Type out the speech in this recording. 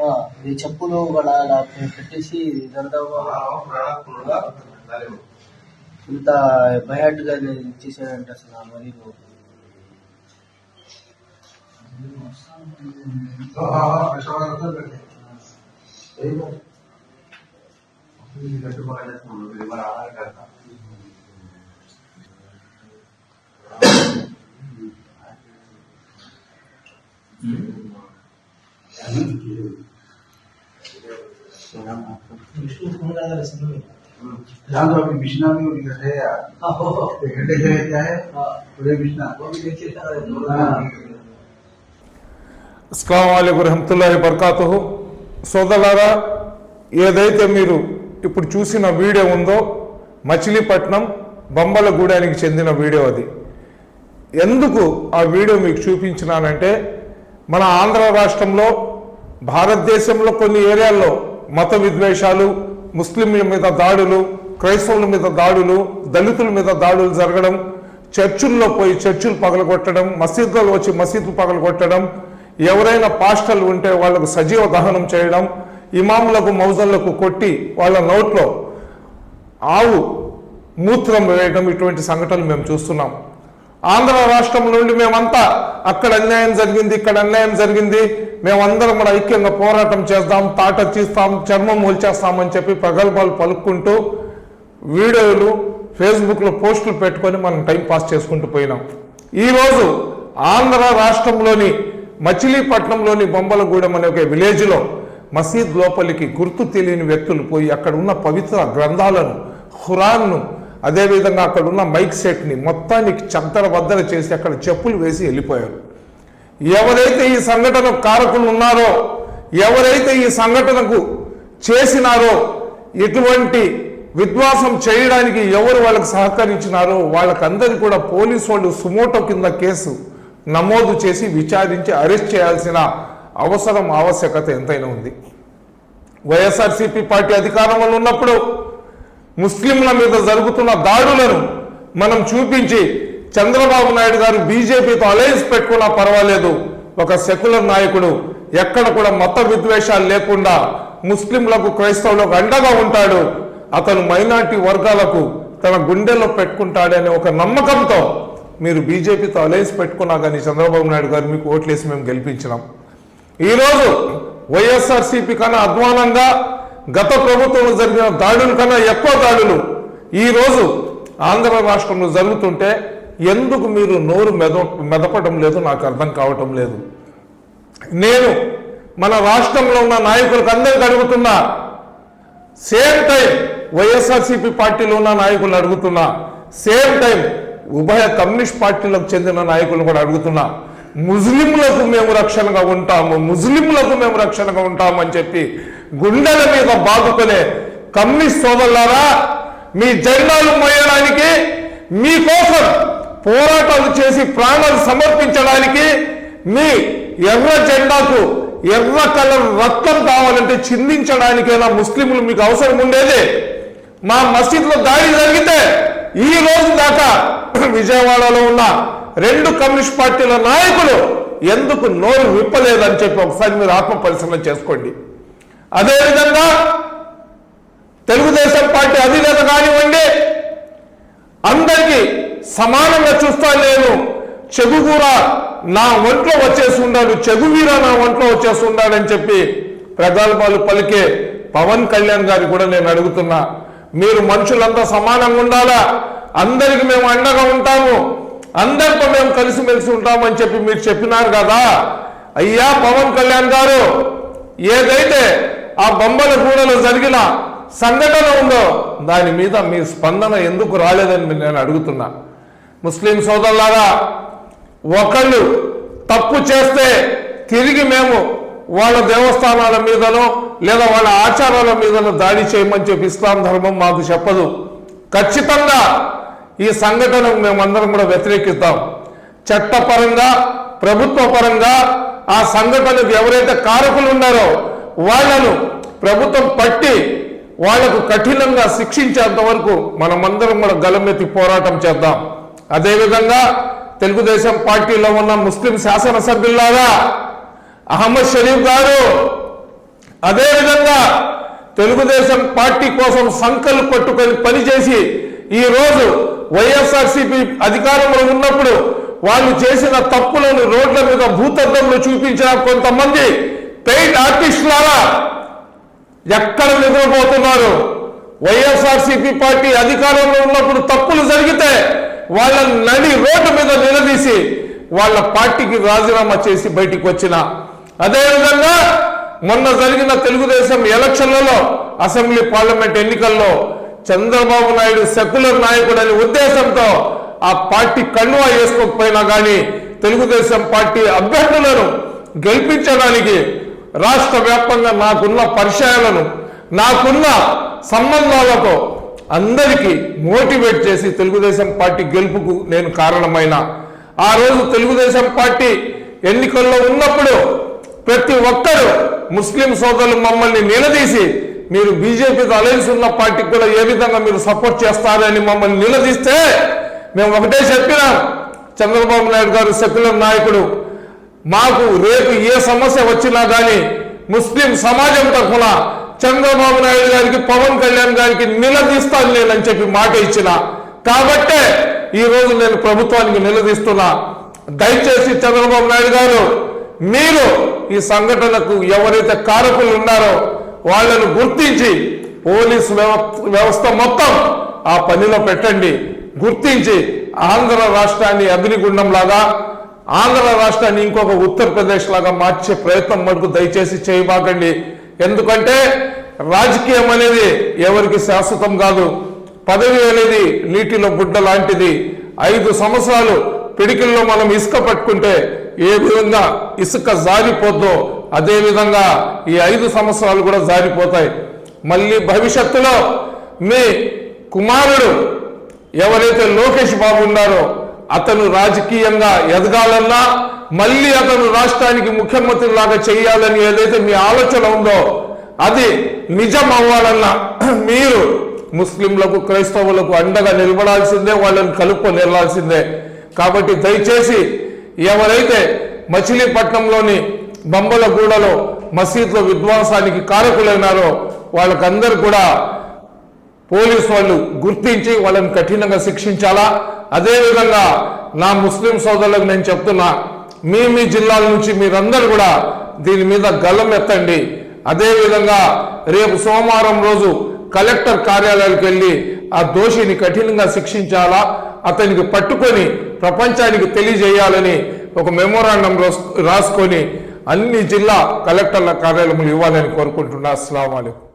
ఆ, ఈ చెప్పులు అలా అలా పెట్టేసి ఇదంతా ఇంత బయటగా ఇచ్చేసాడంట అసలు ఆ మరి यहाँ तो अभी बिछना भी उनका है यार एक घंटे से क्या है पूरे बिछना हाँ। అస్సలం అయికు రహమతుల్లాహి బర్కాతుహు సోదరులారా ఏదైతే మీరు ఇప్పుడు చూసిన వీడియో ఉందో మచిలీపట్నం బొమ్మలగూడానికి చెందిన వీడియో అది ఎందుకు ఆ వీడియో మీకు చూపించినానంటే మన ఆంధ్ర రాష్ట్రంలో భారతదేశంలో కొన్ని ఏరియాల్లో మత విద్వేషాలు ముస్లింల మీద దాడులు క్రైస్తవుల మీద దాడులు దళితుల మీద దాడులు జరగడం చర్చుల్లో పోయి చర్చులు పగలగొట్టడం మసీదులు వచ్చి మసీదులు పగలగొట్టడం ఎవరైనా పాస్టర్లు ఉంటే వాళ్ళకు సజీవ దహనం చేయడం ఇమాములకు మౌజన్లకు కొట్టి వాళ్ళ నోట్లో ఆవు మూత్రం వేయడం ఇటువంటి సంఘటనలు మేము చూస్తున్నాం. ఆంధ్ర రాష్ట్రం నుండి మేమంతా అక్కడ అన్యాయం జరిగింది ఇక్కడ అన్యాయం జరిగింది. మేమందరం కూడా ఐక్యంగా పోరాటం చేద్దాం తాట తీస్తాం చర్మం మొల్చేస్తామని చెప్పి ప్రగల్భాలు పలుక్కుంటూ వీడియోలు ఫేస్బుక్లో పోస్టులు పెట్టుకొని మనం టైం పాస్ చేసుకుంటూ పోయినాం. ఈరోజు ఆంధ్ర రాష్ట్రంలోని మచిలీపట్నంలోని బొమ్మలగూడెం అనే ఒక విలేజ్లో మసీద్ లోపలికి గుర్తు తెలియని వ్యక్తులు పోయి అక్కడ ఉన్న పవిత్ర గ్రంథాలను ఖురాన్ను అదేవిధంగా అక్కడ ఉన్న మైక్ సెట్ని మొత్తానికి చంతర బద్దల చేసి అక్కడ చెప్పులు వేసి వెళ్ళిపోయారు. ఎవరైతే ఈ సంఘటన కారకులు ఉన్నారో ఎవరైతే ఈ సంఘటనకు చేసినారో ఎటువంటి విద్వాసం చేయడానికి ఎవరు వాళ్ళకి సహకరించినారో వాళ్ళకందరికీ కూడా పోలీసు వాళ్ళు సుమోటో కింద కేసు నమోదు చేసి విచారించి అరెస్ట్ చేయాల్సిన అవసరం ఆవశ్యకత ఎంతైనా ఉంది. వైఎస్ఆర్సీపీ పార్టీ అధికారంలో ఉన్నప్పుడు ముస్లింల మీద జరుగుతున్న దాడులను మనం చూపించి చంద్రబాబు నాయుడు గారు బీజేపీతో అలయన్స్ పెట్టుకున్నా పర్వాలేదు. ఒక సెక్యులర్ నాయకుడు ఎక్కడ కూడా మత విద్వేషాలు లేకుండా ముస్లింలకు క్రైస్తవులకు అండగా ఉంటాడు. అతను మైనార్టీ వర్గాలకు తన గుండెల్లో పెట్టుకుంటాడనే ఒక నమ్మకంతో మీరు బీజేపీతో అలయన్స్ పెట్టుకున్నా కానీ చంద్రబాబు నాయుడు గారు మీకు ఓట్లేసి మేము గెలిపించినాం. ఈరోజు వైఎస్ఆర్సీపీ కన్నా అధ్వానంగా గత ప్రభుత్వంలో జరిగిన దాడుల కన్నా ఎక్కువ దాడులు ఈరోజు ఆంధ్ర రాష్ట్రంలో జరుగుతుంటే ఎందుకు మీరు నోరు మెద మెదపడం లేదు? నాకు అర్థం కావటం లేదు. నేను మన రాష్ట్రంలో ఉన్న నాయకులకు అందరికీ అడుగుతున్నా. సేమ్ టైం వైఎస్ఆర్సీపీ పార్టీలో ఉన్న నాయకులు అడుగుతున్నా. సేమ్ టైం ఉభయ కమ్యూనిస్ట్ పార్టీలకు చెందిన నాయకులు కూడా అడుగుతున్నా. ముస్లింలకు మేము రక్షణగా ఉంటాము ముస్లింలకు మేము రక్షణగా ఉంటాము అని చెప్పి గుండెల మీద బాదుకునే కమ్మి సోదరులారా మీ జెండాలు మోయడానికి మీకోసం పోరాటాలు చేసి ప్రాణాలు సమర్పించడానికి మీ ఎర్ర జెండాకు ఎర్ర కలర్ రక్తం కావాలంటే చిందించడానికైనా ముస్లింలు మీకు అవసరం ఉండేది. మా మసీద్లో దాడి జరిగితే ఈ రోజు దాకా విజయవాడలో ఉన్న రెండు కమ్యూనిస్ట్ పార్టీల నాయకులు ఎందుకు నోరు విప్పలేదని చెప్పి ఒకసారి మీరు ఆత్మ పరిశీలన చేసుకోండి. అదేవిధంగా తెలుగుదేశం పార్టీ అధినేత కానివ్వండి అందరికీ సమానంగా చూస్తా నేను. కూడా నా ఒంట్లో వచ్చేసి ఉన్నాడు చెగువీర నా ఒంట్లో వచ్చేసి ఉన్నాడని చెప్పి ప్రగల్భాలు పలికే పవన్ కళ్యాణ్ గారి కూడా నేను అడుగుతున్నా. మీరు మనుషులంతా సమానంగా ఉండాలా? అందరికి మేము అండగా ఉంటాము. అందరితో మేము కలిసిమెలిసి ఉంటామని చెప్పి మీరు చెప్పినారు కదా. అయ్యా పవన్ కళ్యాణ్ గారు ఏదైతే ఆ బొమ్మల గూడలో జరిగిన సంఘటన ఉందో దాని మీద మీ స్పందన ఎందుకు రాలేదని నేను అడుగుతున్నా. ముస్లిం సోదరులారా ఒకళ్ళు తప్పు చేస్తే తిరిగి మేము వాళ్ళ దేవస్థానాల మీదనో లేదా వాళ్ళ ఆచారాల మీదనో దాడి చేయమని చెప్పి ఇస్లాం ధర్మం మాకు చెప్పదు. ఖచ్చితంగా ఈ సంఘటనకు మేమందరం కూడా వ్యతిరేకిస్తాం చట్టపరంగా ప్రభుత్వ పరంగా ఆ సంఘటనకు ఎవరైతే కారకులు ఉన్నారో వాళ్ళను ప్రభుత్వం పట్టి వాళ్ళకు కఠినంగా శిక్షించేంత వరకు మనమందరం కూడా గలమెత్తి పోరాటం చేద్దాం. అదేవిధంగా తెలుగుదేశం పార్టీలో ఉన్న ముస్లిం శాసనసభ్యులారా అహ్మద్ షరీఫ్ గారు అదేవిధంగా తెలుగుదేశం పార్టీ కోసం సంకల్ప పట్టుకొని పనిచేసి ఈ రోజు వైఎస్ఆర్సీపీ అధికారంలో ఉన్నప్పుడు వాళ్ళు చేసిన తప్పులను రోడ్ల మీద భూతద్దంలో చూపించిన కొంతమంది పెయింట్ ఆర్టిస్టులారా ఎక్కడ నిద్రపోతున్నారు? వైఎస్ఆర్సీపీ పార్టీ అధికారంలో ఉన్నప్పుడు తప్పులు జరిగితే వాళ్ళ నడి రోడ్డు మీద నిలదీసి వాళ్ళ పార్టీకి రాజీనామా చేసి బయటికి వచ్చిన. అదేవిధంగా మొన్న జరిగిన తెలుగుదేశం ఎలక్షన్లలో అసెంబ్లీ పార్లమెంట్ ఎన్నికల్లో చంద్రబాబు నాయుడు సెక్యులర్ నాయకుడని ఉద్దేశంతో ఆ పార్టీ కన్నువా వేసుకోకపోయినా కానీ తెలుగుదేశం పార్టీ అభ్యర్థులను గెలిపించడానికి రాష్ట్ర వ్యాప్తంగా నాకున్న పరిచయాలను నాకున్న సంబంధాలతో అందరికీ మోటివేట్ చేసి తెలుగుదేశం పార్టీ గెలుపుకు నేను కారణమైన. ఆ రోజు తెలుగుదేశం పార్టీ ఎన్నికల్లో ఉన్నప్పుడు ప్రతి ఒక్కరూ ముస్లిం సోదరులు మమ్మల్ని నిలదీసి మీరు బీజేపీతో అలయన్స్ ఉన్న పార్టీకి కూడా ఏ విధంగా మీరు సపోర్ట్ చేస్తారని మమ్మల్ని నిలదీస్తే మేము ఒకటే చెప్పినాం. చంద్రబాబు నాయుడు గారు సెక్యులర్ నాయకుడు. మాకు రేపు ఏ సమస్య వచ్చినా కానీ ముస్లిం సమాజం తరఫున చంద్రబాబు నాయుడు గారికి పవన్ కళ్యాణ్ గారికి నిలదీస్తాను నేనని చెప్పి మాట ఇచ్చిన. కాబట్టే ఈ రోజు నేను ప్రభుత్వానికి నిలదీస్తున్నా. దయచేసి చంద్రబాబు నాయుడు గారు మీరు ఈ సంఘటనకు ఎవరైతే కారకులు ఉన్నారో వాళ్ళను గుర్తించి పోలీస్ వ్యవ- వ్యవస్థ మొత్తం ఆ పనిలో పెట్టండి. గుర్తించి ఆంధ్ర రాష్ట్రాన్ని అగ్నిగుండం లాగా ఆంధ్ర రాష్ట్రాన్ని ఇంకొక ఉత్తరప్రదేశ్ లాగా మార్చే ప్రయత్నం మటుకు దయచేసి చేయబాకండి. ఎందుకంటే రాజకీయం అనేది ఎవరికి శాశ్వతం కాదు. పదవి అనేది నీటిలో గుడ్డ లాంటిది. ఐదు సంవత్సరాలు పిడికిల్లో మనం ఇసుక పట్టుకుంటే ఏ విధంగా ఇసుక జారిపోద్దో అదే విధంగా ఈ ఐదు సంవత్సరాలు కూడా జారిపోతాయి. మళ్ళీ భవిష్యత్తులో మీ కుమారుడు ఎవరైతే లోకేష్ బాబు ఉన్నారో అతను రాజకీయంగా ఎదగాలన్నా మళ్ళీ అతను రాష్ట్రానికి ముఖ్యమంత్రి లాగా చేయాలని ఏదైతే మీ ఆలోచన ఉందో అది నిజం అవ్వాలన్నా మీరు ముస్లింలకు క్రైస్తవులకు అండగా నిలబడాల్సిందే వాళ్ళని కలుపుకొని వెళ్ళాల్సిందే కాబట్టి దయచేసి ఎవరైతే మచిలీపట్నంలోని బొమ్మలగూడలో మసీద్లో విధ్వంసానికి కారకులైనారో వాళ్ళకందరూ కూడా పోలీసు వాళ్ళు గుర్తించి వాళ్ళని కఠినంగా శిక్షించాలా? అదేవిధంగా నా ముస్లిం సోదరులకు నేను చెప్తున్నా మీ మీ జిల్లాల నుంచి మీరందరూ కూడా దీని మీద గల్లం ఎత్తండి. అదేవిధంగా రేపు సోమవారం రోజు కలెక్టర్ కార్యాలయానికి వెళ్ళి ఆ దోషిని కఠినంగా శిక్షించాలా? అతనికి పట్టుకొని ప్రపంచానికి తెలియజేయాలని ఒక మెమోరాండం రాసుకొని అన్ని జిల్లా కలెక్టర్ల కార్యాలయములు ఇవ్వాలని కోరుకుంటున్నా. అస్సలం